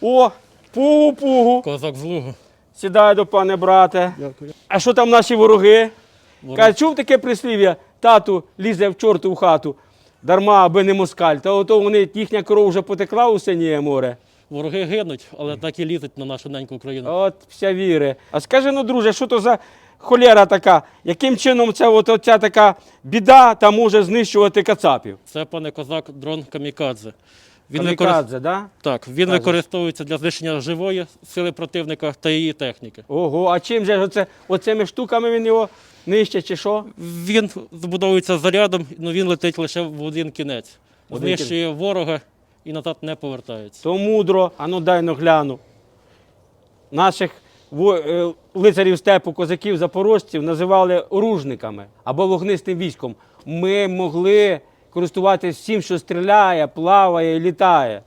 О, пугу-пугу. Козак з лугу. Сідай до пане брате. Дякую. А що там наші вороги? Ворог. Каже, чув таке прислів'я, тату лізе в чорту в хату, дарма аби не москаль. Та ото вони, їхня кров вже потекла у синіє море. Вороги гинуть, але так і лізуть на нашу неньку Україну. От вся віри. А скажи, ну, друже, що то за холера така? Яким чином ця, от, оця така біда та може знищувати кацапів? Це, пане козак, дрон Камікадзе. Він. Камікадзе, да? так, він Кажеш. використовується для знищення живої сили противника та її техніки. Ого, а чим же оце, оцими штуками він його нищить чи що? Він збудовується зарядом, але він летить лише в один кінець. Один Знищує ворога і назад не повертається. То мудро, а ну дай ну гляну. Наших во- е, лицарів степу, козаків, запорожців називали оружниками або вогнистим військом. Ми могли користуватися всім, що стріляє, плаває і літає.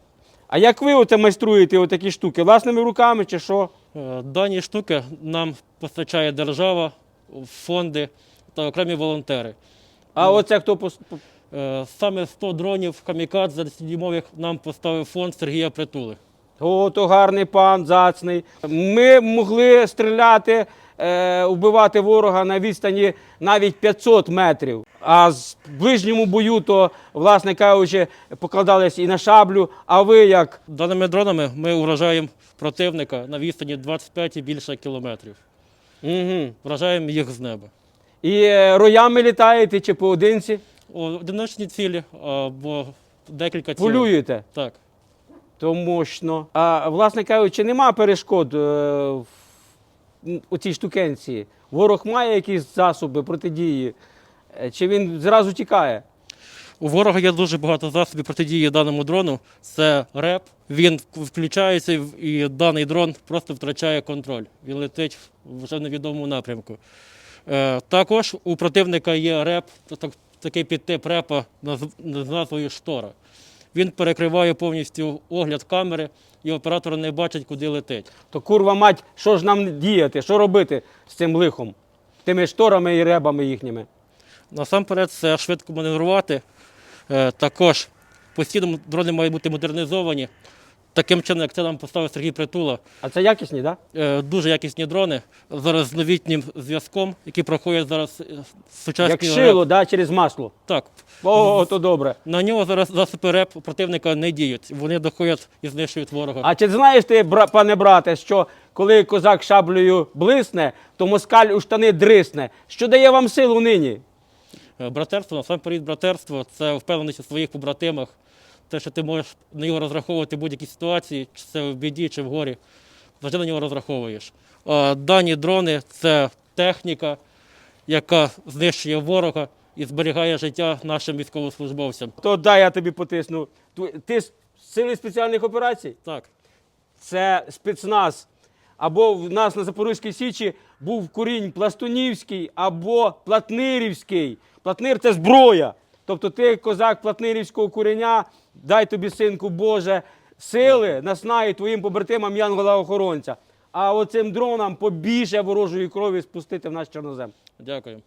А як ви оце майструєте отакі штуки? Власними руками чи що? Е, Дані штуки нам постачає держава, фонди та окремі волонтери. А оце хто пос... Е, Саме 100 дронів камікадзе дюймових нам поставив фонд Сергія Притули. О, то гарний пан, зацний. Ми могли стріляти, е, вбивати ворога на відстані навіть 500 метрів. А з ближньому бою, то, власне кажучи, покладались і на шаблю. А ви як? Даними дронами ми уражаємо противника на відстані 25 і більше кілометрів. Угу. Вражаємо їх з неба. І е, роями літаєте чи поодинці? Одиночні цілі або декілька цілей. Полюєте? Так. То мощно. А власне кажучи, нема перешкод е, у цій штукенці. Ворог має якісь засоби протидії, чи він зразу тікає? У ворога є дуже багато засобів протидії даному дрону. Це реп. Він включається і- і даний дрон просто втрачає контроль. Він летить вже в невідомому напрямку. Е, також у противника є реп, такий підтип репа з назвою штора. Він перекриває повністю огляд камери, і оператор не бачить, куди летить. То курва мать, що ж нам діяти, що робити з цим лихом? Тими шторами і ребами їхніми. Насамперед, це швидко маневрувати. Е, Також постійно дрони мають бути модернізовані. Таким чином, як це нам поставив Сергій Притула, А це якісні, так? Да? Е, дуже якісні дрони зараз з новітнім зв'язком, які проходять зараз е, сучасні Як шило, да, через масло. Так. О, то добре. На нього зараз засоби РЕП противника не діють. Вони доходять і знищують ворога. А чи знаєш ти, пане брате, що коли козак шаблею блисне, то москаль у штани дрисне? Що дає вам силу нині? Е, Братерство, насамперед, братерство це впевненість у своїх побратимах. Те, що ти можеш на нього розраховувати в будь-якій ситуації, чи це в біді, чи в горі, завжди на нього розраховуєш. Дані дрони це техніка, яка знищує ворога і зберігає життя нашим військовослужбовцям. То дай я тобі потисну. Ти з сили спеціальних операцій? Так. це спецназ. Або в нас на Запорізькій Січі був курінь Пластунівський або Платнирівський. Платнир це зброя. Тобто ти козак Платнирівського куреня, дай тобі, синку Боже, сили, наснаї твоїм побратимам Янгола-охоронця. А оцим дронам побільше ворожої крові спустити в наш чорнозем. Дякую.